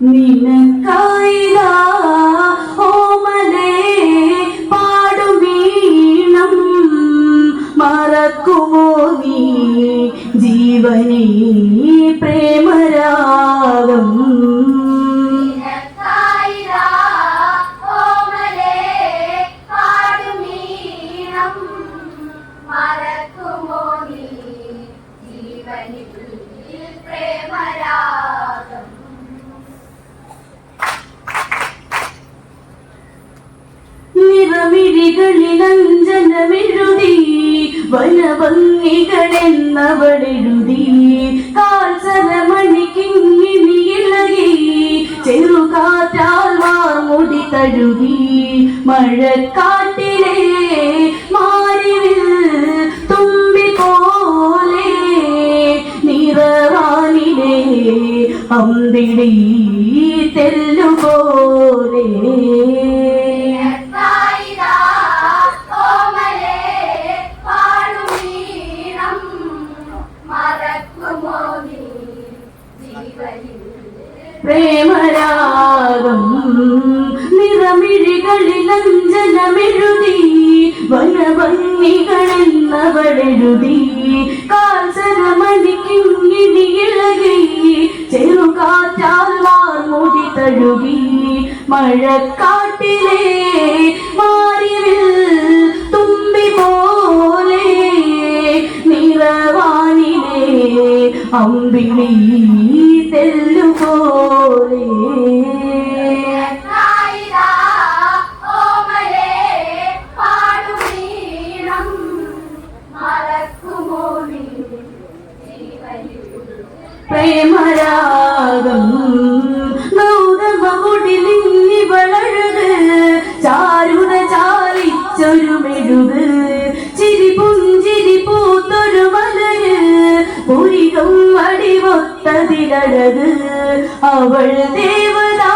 നിനക്കായിതാ ഓമലേ പാടുമീണം മറക്കുമോ നീ ജീവനീ പ്രേമരാഗം വനഭംഗികളെന്നവളെഴുതി കാൽസരമണിക്കിങ്ങിണിയിളകി ചെറുകാറ്റാൽ മാർമുടി തഴുകി. മഴക്കാട്ടിലെ മാറിവിൽ തുമ്പി പോലെ നിറവാനിലെ അമ്പിടി തെല്ലുപോലെ പ്രേമരാഗം വനഭംഗികളെന്നവളെഴുതി ചെറുകാറ്റാൽ മഴക്കാട്ടിലെ മാറിവിൽ വടിവൊത്തതിലഴക് അവൾ ദേവതാ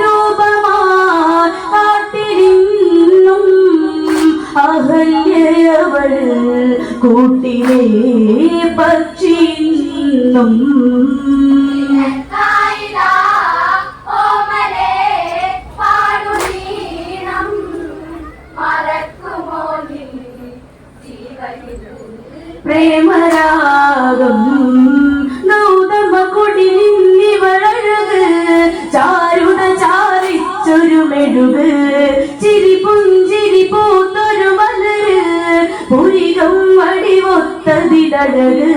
രൂപമാ കാട്ടിലിന്നും അഹല്യവൾ കൂട്ടിലെ പക്ഷിന്നും ചാരിച്ചൊരു മെഴുക് ചിരി പുഞ്ചിരി പൂത്തൊരു മലര് പുരികം വടിവൊത്തതിലഴക്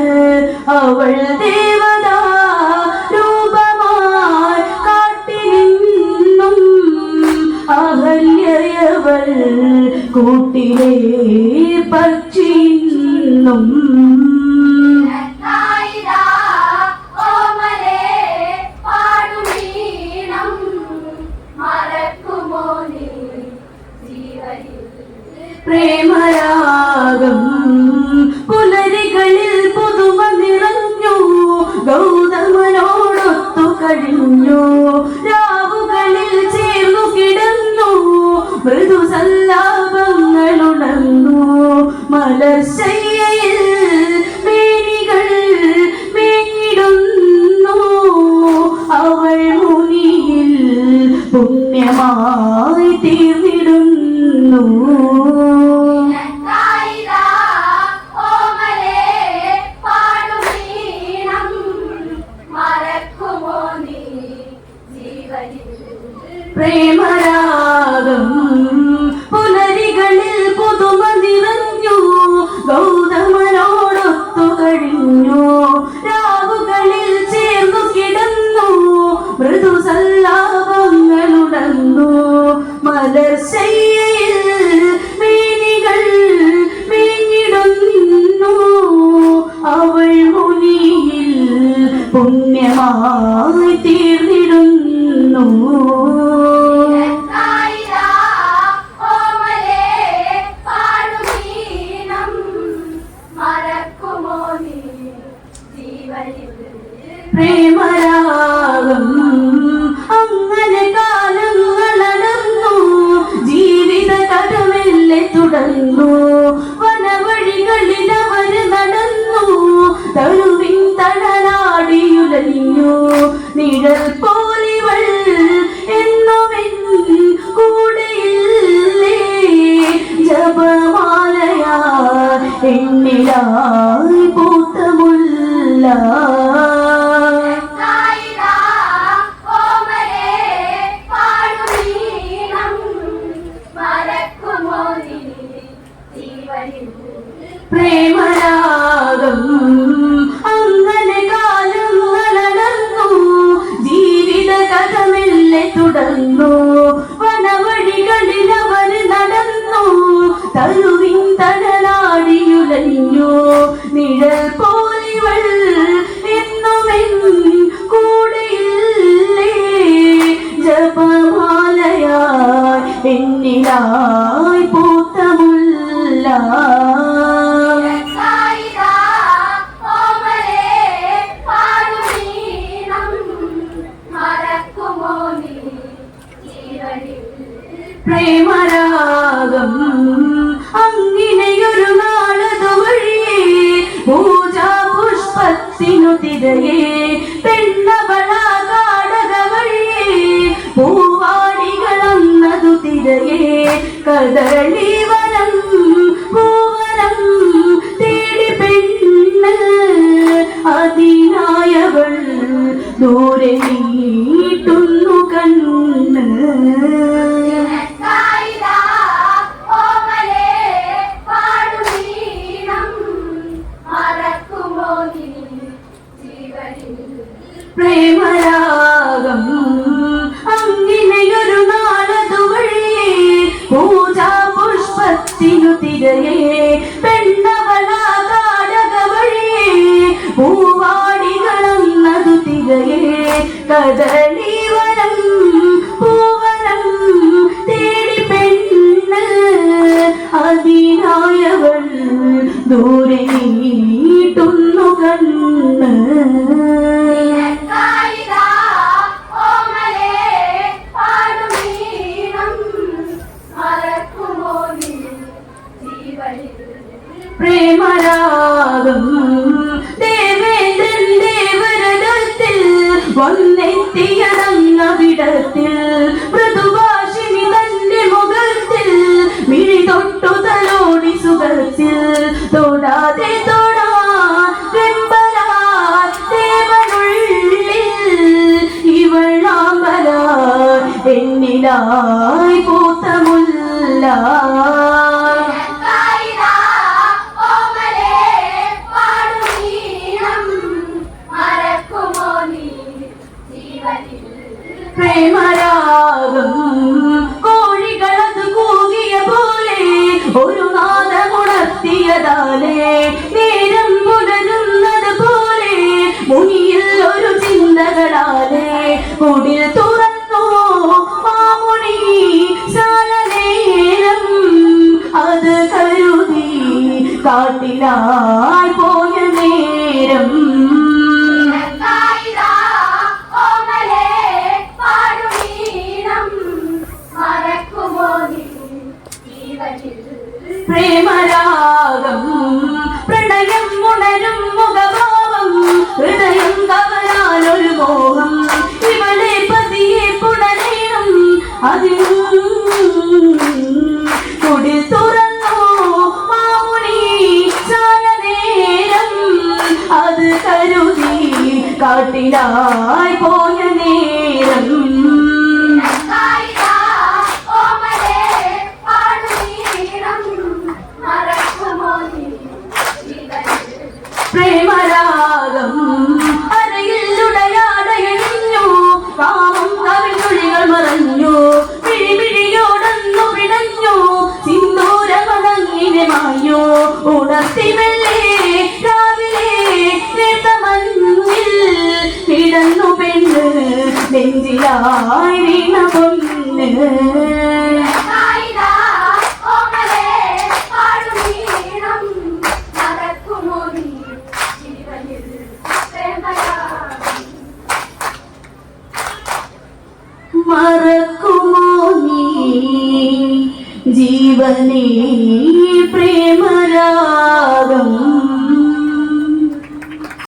അവൾ ദേവത രൂപമായി കാട്ടിനിന്നും അഹല്യവൾ കൂട്ടിലെ പക്ഷിന്നും. പ്രേമരാഗം. പുലരികളിൽ പുതുമ നിറഞ്ഞു. ഗൗതമനോടൊത്തു കഴിഞ്ഞു. രാവുകളിൽ ചേർന്നു കിടന്നു. മൃദു സല്ലാപങ്ങളുണർന്നു മലർശയ്യയിൽ മേനികൾ മേഞ്ഞിടുന്നു. അവൾ മുനിയിൽ പുണ്യമായി തീർന്നിടുന്നു. പ്രേമരാഗം. പ്രേമ പെണ്ണവള കാടക വഴിയേ പൂവാടികളന്നതു തിരയേ കദളി പുഷ്പത്തിനു തിരയേ പെണ്ണവള കാടക വഴിയേ പൂവാടികളന്നതു തിരയേ കദളി വനം പൂവനം തേടി പെണ്ണ് അതിനായവൾ ദൂരെ നീട്ടുന്നു കണ്ണ്. പ്രേമരാഗം. ദേവേന്ദ്രൻ ദേവരഥത്തിൽ വന്നെത്തിയടങ്ങ വിടത്തിൽ. മൃദുഭാഷിണി തന്റെ മുഖത്തിൽ മിഴി തൊട്ടു തലോടി സുഖത്തിൽ. തൊടാതെ തൊടാ എന്നിലായി പൂത്തമുല്ല പ്രേമരാഗം. കോഴികളത് കൂകിയ പോലെ ഒരു നാദമുണർത്തിയതാലേ നേരം പുലരുന്നത് പോലെ മുനിയിൽ ഒരു ചിന്തകളാലേ. കുടിൽ തുറന്നു മാമുനി സാരനേരം അത് കരുതി കാട്ടിലായി പോയ നേരം പ്രേമരാഗം പ്രണയം ഉണരും സിന്ദൂരമടങ്ങിനെ മാഞ്ഞു ഉണർത്തി മെല്ലെ രാവിലെ നേർത്ത മഞ്ഞിൽ കിടന്നു പെണ്ണ് നെഞ്ചിലായി വീണ പൊന്ന്. മറക്കുമോ നീ ജീവനേ?